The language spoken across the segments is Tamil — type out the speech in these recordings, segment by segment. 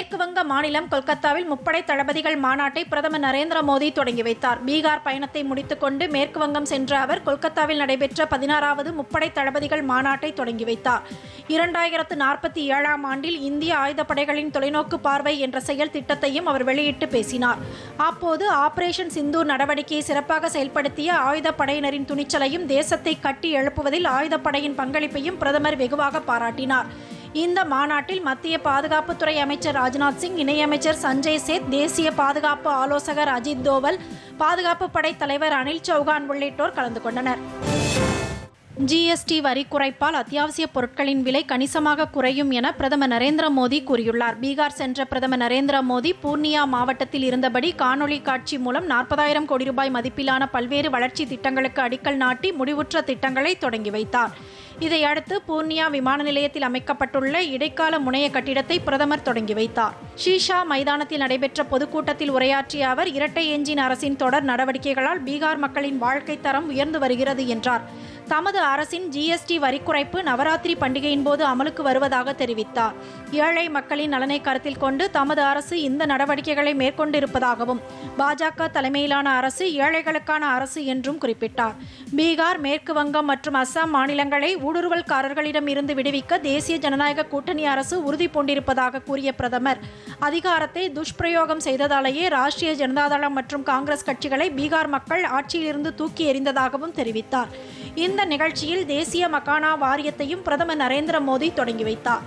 மேற்கு வங்க மாநிலம் கொல்கத்தாவில் முப்படை தளபதிகள் மாநாட்டை பிரதமர் நரேந்திர மோடி தொடங்கி வைத்தார். பீகார் பயணத்தை முடித்துக்கொண்டு மேற்கு வங்கம் சென்ற அவர் கொல்கத்தாவில் நடைபெற்ற பதினாறாவது முப்படை தளபதிகள் மாநாட்டை தொடங்கி வைத்தார். இரண்டாயிரத்து நாற்பத்தி ஏழாம் ஆண்டில் இந்திய ஆயுதப்படைகளின் தொலைநோக்கு பார்வை என்ற செயல் திட்டத்தையும் அவர் வெளியிட்டு பேசினார். அப்போது ஆபரேஷன் சிந்தூர் நடவடிக்கையை சிறப்பாக செயல்படுத்திய ஆயுதப்படையினரின் துணிச்சலையும் தேசத்தை கட்டி எழுப்புவதில் ஆயுதப்படையின் பங்களிப்பையும் பிரதமர் வெகுவாக பாராட்டினார். இந்த மாநாட்டில் மத்திய பாதுகாப்புத்துறை அமைச்சர் ராஜ்நாத் சிங் இணையமைச்சர் சஞ்சய் சேத் தேசிய பாதுகாப்பு ஆலோசகர் அஜித் தோவல் பாதுகாப்பு படை தலைவர் அனில் சௌகான் உள்ளிட்டோர் கலந்து கொண்டனர். ஜிஎஸ்டி வரி குறைப்பால் அத்தியாவசிய பொருட்களின் விலை கணிசமாக குறையும் என பிரதமர் நரேந்திர மோடி கூறியுள்ளார். பீகார் சென்ற பிரதமர் நரேந்திர மோடி பூர்ணியா மாவட்டத்தில் இருந்தபடி காணொலி காட்சி மூலம் நாற்பதாயிரம் கோடி ரூபாய் மதிப்பிலான பல்வேறு வளர்ச்சி திட்டங்களுக்கு அடிக்கல் நாட்டி முடிவுற்ற திட்டங்களை தொடங்கி வைத்தார். இதையடுத்து பூர்ணியா விமான நிலையத்தில் அமைக்கப்பட்டுள்ள இடைக்கால முனைய கட்டிடத்தை பிரதமர் தொடங்கி வைத்தார். ஷீஷா மைதானத்தில் நடைபெற்ற பொதுக்கூட்டத்தில் உரையாற்றிய அவர் இரட்டை எஞ்சின் அரசின் தொடர் நடவடிக்கைகளால் பீகார் மக்களின் வாழ்க்கை தரம் உயர்ந்து வருகிறது என்றார். தமது அரசின் ஜிஎஸ்டி வரி குறைப்பு நவராத்திரி பண்டிகையின் போது அமலுக்கு வருவதாக தெரிவித்தார். ஏழை மக்களின் நலனை கருத்தில் கொண்டு தமது அரசு இந்த நடவடிக்கைகளை மேற்கொண்டிருப்பதாகவும் பாஜக தலைமையிலான அரசு ஏழைகளுக்கான அரசு என்றும் குறிப்பிட்டார். பீகார் மேற்கு வங்கம் மற்றும் அஸ்ஸாம் மாநிலங்களை ஊடுருவல்காரர்களிடம் இருந்து விடுவிக்க தேசிய ஜனநாயக கூட்டணி அரசு உறுதி பூண்டிருப்பதாக கூறிய பிரதமர் அதிகாரத்தை துஷ்பிரயோகம் செய்ததாலேயே ராஷ்டிரிய ஜனதாதளம் மற்றும் காங்கிரஸ் கட்சிகளை பீகார் மக்கள் ஆட்சியிலிருந்து தூக்கி எறிந்ததாகவும் தெரிவித்தார். இந்த நிகழ்ச்சியில் தேசிய மகானா வாரியத்தையும் பிரதமர் நரேந்திர மோடி தொடங்கி வைத்தார்.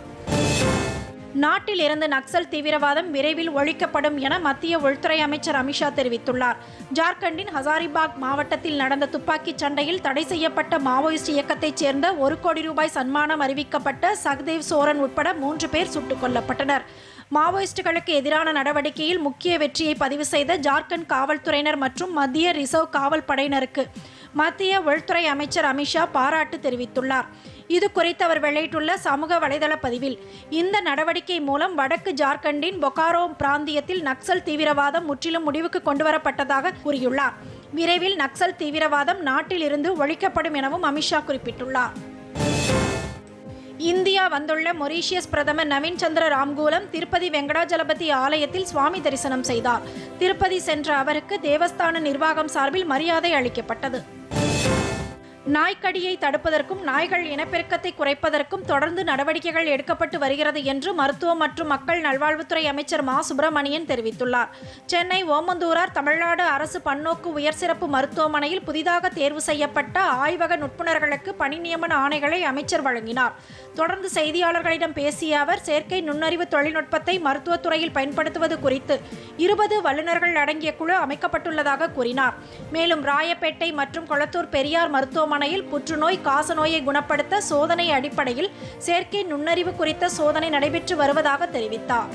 நாட்டில் இருந்து நக்சல் தீவிரவாதம் விரைவில் ஒழிக்கப்படும் என மத்திய உள்துறை அமைச்சர் அமித்ஷா தெரிவித்துள்ளார். ஜார்க்கண்டின் ஹசாரிபாக் மாவட்டத்தில் நடந்த துப்பாக்கிச் சண்டையில் தடை செய்யப்பட்ட மாவோயிஸ்ட் இயக்கத்தைச் சேர்ந்த ஒரு கோடி ரூபாய் சன்மானம் அறிவிக்கப்பட்ட சக்தேவ் சோரன் உட்பட மூன்று பேர் சுட்டுக் கொல்லப்பட்டனர். மாவோயிஸ்டுகளுக்கு எதிரான நடவடிக்கையில் முக்கிய வெற்றியை பதிவு செய்த ஜார்க்கண்ட் காவல்துறையினர் மற்றும் மத்திய ரிசர்வ் காவல் படையினருக்கு மத்திய உள்துறை அமைச்சர் அமித்ஷா பாராட்டு தெரிவித்துள்ளார். இது குறித்து அவர் வெளியிட்டுள்ள சமூக வலைதள பதிவில் இந்த நடவடிக்கை மூலம் வடக்கு ஜார்க்கண்டின் பொகாரோ பிராந்தியத்தில் நக்சல் தீவிரவாதம் முற்றிலும் முடிவுக்கு கொண்டுவரப்பட்டதாக கூறியுள்ளார். விரைவில் நக்சல் தீவிரவாதம் நாட்டில் இருந்து ஒழிக்கப்படும் எனவும் அமித்ஷா குறிப்பிட்டுள்ளார். இந்தியா வந்துள்ள மொரீஷியஸ் பிரதமர் நவீன் சந்திர ராம்கூலம் திருப்பதி வெங்கடாஜலபதி ஆலயத்தில் சுவாமி தரிசனம் செய்தார். திருப்பதி சென்ற அவருக்கு தேவஸ்தான நிர்வாகம் சார்பில் மரியாதை அளிக்கப்பட்டது. நாய்க்கடியை தடுப்பதற்கும் நாய்கள் இனப்பெருக்கத்தை குறைப்பதற்கும் தொடர்ந்து நடவடிக்கைகள் எடுக்கப்பட்டு வருகிறது என்று மருத்துவம் மற்றும் மக்கள் நல்வாழ்வுத்துறை அமைச்சர் மா. சுப்பிரமணியன் தெரிவித்துள்ளார். சென்னை ஓமந்தூரார் தமிழ்நாடு அரசு பன்னோக்கு உயர் சிறப்பு மருத்துவமனையில் புதிதாக தேர்வு செய்யப்பட்ட ஆய்வக நுட்புணர்களுக்கு பணி நியமன ஆணைகளை அமைச்சர் வழங்கினார். தொடர்ந்து செய்தியாளர்களிடம் பேசிய அவர் செயற்கை நுண்ணறிவு தொழில்நுட்பத்தை மருத்துவத்துறையில் பயன்படுத்துவது குறித்து இருபது வல்லுநர்கள் அடங்கிய குழு அமைக்கப்பட்டுள்ளதாக கூறினார். மேலும் ராயப்பேட்டை மற்றும் கொளத்தூர் பெரியார் மருத்துவமனையில் புற்றுநோய் காசநோயை குணப்படுத்த சோதனை அடிப்படையில் செயற்கை நுண்ணறிவு குறித்த சோதனை நடைபெற்று வருவதாக தெரிவித்தார்.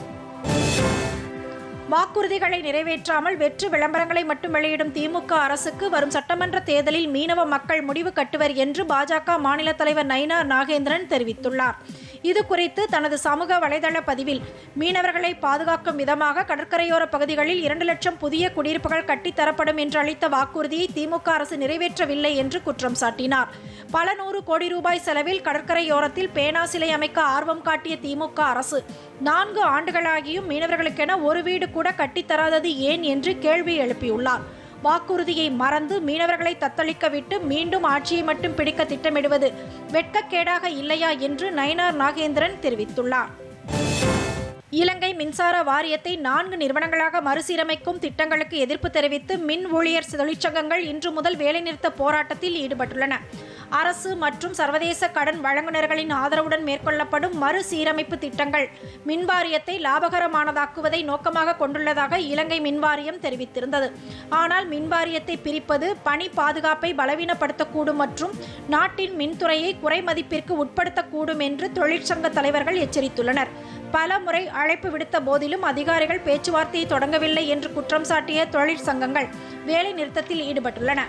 வாக்குறுதிகளை நிறைவேற்றாமல் வெற்று விளம்பரங்களை மட்டும் வெளியிடும் திமுக அரசுக்கு வரும் சட்டமன்ற தேர்தலில் மீனவ மக்கள் முடிவு கட்டுவர் என்று பாஜக மாநில தலைவர் நயினார் நாகேந்திரன் தெரிவித்துள்ளார். இது குறித்து தனது சமூக வலைதள பதிவில் மீனவர்களை பாதுகாக்கும் விதமாக கடற்கரையோர பகுதிகளில் இரண்டு லட்சம் புதிய குடியிருப்புகள் கட்டித்தரப்படும் என்று அளித்த வாக்குறுதியை திமுக அரசு நிறைவேற்றவில்லை என்று குற்றம் சாட்டினார். பல நூறு கோடி ரூபாய் செலவில் கடற்கரையோரத்தில் பேனா சிலை அமைக்க ஆர்வம் காட்டிய திமுக அரசு நான்கு ஆண்டுகளாகியும் மீனவர்களுக்கென ஒரு வீடு கூட கட்டித்தராதது ஏன் என்று கேள்வி எழுப்பியுள்ளார். வாக்குறுதியை மறந்து மீனவர்களை தத்தளிக்க விட்டு மீண்டும் ஆட்சியை மட்டும் பிடிக்க திட்டமிடுவது வெட்கக்கேடாக இல்லையா என்று நயினார் நாகேந்திரன் தெரிவித்துள்ளார். இலங்கை மின்சார வாரியத்தை நான்கு நிறுவனங்களாக மறுசீரமைக்கும் திட்டங்களுக்கு எதிர்ப்பு தெரிவித்து மின் ஊழியர் தொழிற்சங்கங்கள் இன்று முதல் வேலைநிறுத்த போராட்டத்தில் ஈடுபட்டுள்ளன. அரசு மற்றும் சர்வதேச கடன் வழங்குநர்களின் ஆதரவுடன் மேற்கொள்ளப்படும் மறுசீரமைப்பு திட்டங்கள் மின்வாரியத்தை லாபகரமானதாக்குவதை நோக்கமாக கொண்டுள்ளதாக இலங்கை மின்வாரியம் தெரிவித்திருந்தது. ஆனால் மின்வாரியத்தை பிரிப்பது பணி பாதுகாப்பை பலவீனப்படுத்தக்கூடும் மற்றும் நாட்டின் மின்துறையை குறைமதிப்பிற்கு உட்படுத்தக்கூடும் என்று தொழிற்சங்க தலைவர்கள் எச்சரித்துள்ளனர். பல முறை அழைப்பு விடுத்த போதிலும் அதிகாரிகள் பேச்சுவார்த்தையை தொடங்கவில்லை என்று குற்றம் சாட்டிய தொழிற்சங்கங்கள் வேலை நிறுத்தத்தில் ஈடுபட்டுள்ளன.